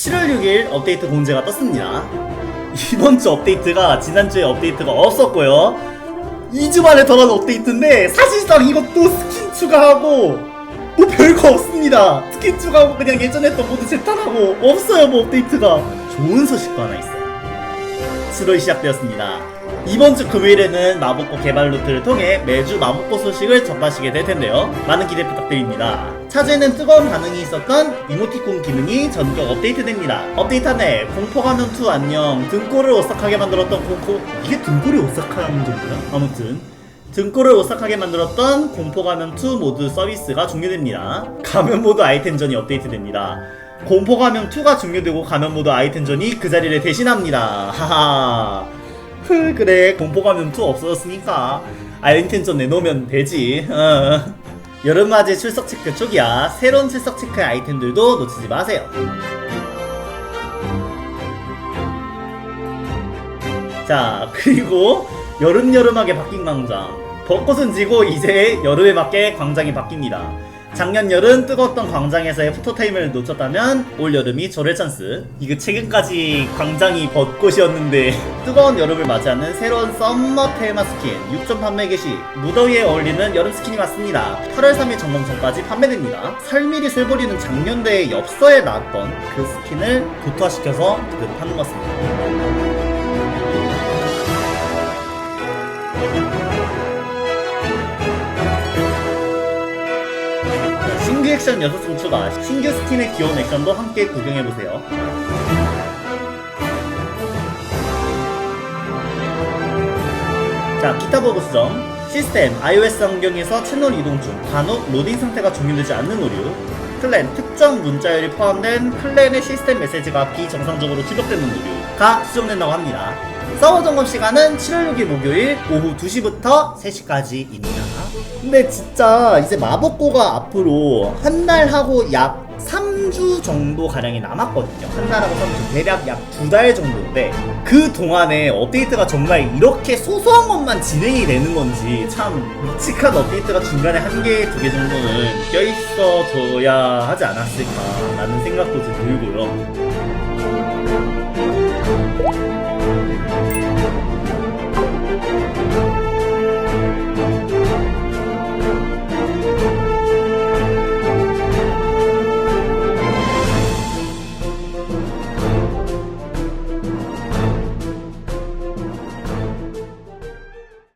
7월 6일 업데이트 공지가 떴습니다. 이번 주 업데이트가 지난주에 업데이트가 없었고요. 2주 만에 더한 업데이트인데 사실상 이것도 스킨 추가하고 뭐 별거 없습니다. 스킨 추가하고 그냥 예전에 했던 모드 재탄하고 없어요 뭐 업데이트가. 좋은 소식도 하나 있어요. 7월이 시작되었습니다. 이번 주 금요일에는 마법꽃 개발 루트를 통해 매주 마법꽃 소식을 접하시게 될 텐데요. 많은 기대 부탁드립니다. 차주에는 뜨거운 반응이 있었던 이모티콘 기능이 전격 업데이트됩니다. 업데이트 안에 공포가면 2 안녕 등골을 오싹하게 만들었던 공포 이게 등골이 오싹한 정도야? 아무튼 등골을 오싹하게 만들었던 공포 가면 2 모드 서비스가 종료됩니다. 가면 모드 아이템전이 업데이트됩니다. 공포가면2가 종료되고 가면 모드 아이템전이 그 자리를 대신합니다. 하하. 흐, 그래. 공포가면2 없어졌으니까 아이템전 내놓으면 되지. 어. 여름맞이 출석 체크 쪽이야. 새로운 출석 체크 아이템들도 놓치지 마세요. 자, 그리고 여름여름하게 바뀐 광장. 벚꽃은 지고 이제 여름에 맞게 광장이 바뀝니다. 작년 여름 뜨거웠던 광장에서의 포토타임을 놓쳤다면 올 여름이 저럴 찬스. 이거 최근까지 광장이 벚꽃이었는데 뜨거운 여름을 맞이하는 새로운 썸머 테마 스킨 6점 판매 개시 무더위에 어울리는 여름 스킨이 맞습니다. 8월 3일 점검 전까지 판매됩니다. 설미리 설보리는 작년대에 엽서에 나왔던 그 스킨을 도토화시켜서 그대로 파는 것 같습니다. 신규 액션 6종 추가, 신규 스킨의 귀여운 액션도 함께 구경해보세요. 자, 기타 버그 수정. 시스템, iOS 환경에서 채널 이동 중 간혹 로딩 상태가 종료되지 않는 오류. 클랜, 특정 문자열이 포함된 클랜의 시스템 메시지가 비정상적으로 지적되는 오류가 수정된다고 합니다. 서버 점검 시간은 7월 6일 목요일 오후 2시부터 3시까지입니다. 근데 진짜 이제 마법고가 앞으로 한 달 하고 약 3주 정도 가량이 남았거든요. 한 달하고 3주 대략 약 두 달 정도인데 그 동안에 업데이트가 정말 이렇게 소소한 것만 진행이 되는 건지 참 묵직한 업데이트가 중간에 한 개, 두 개 정도는 껴있어 줘야 하지 않았을까라는 생각도 좀 들고요.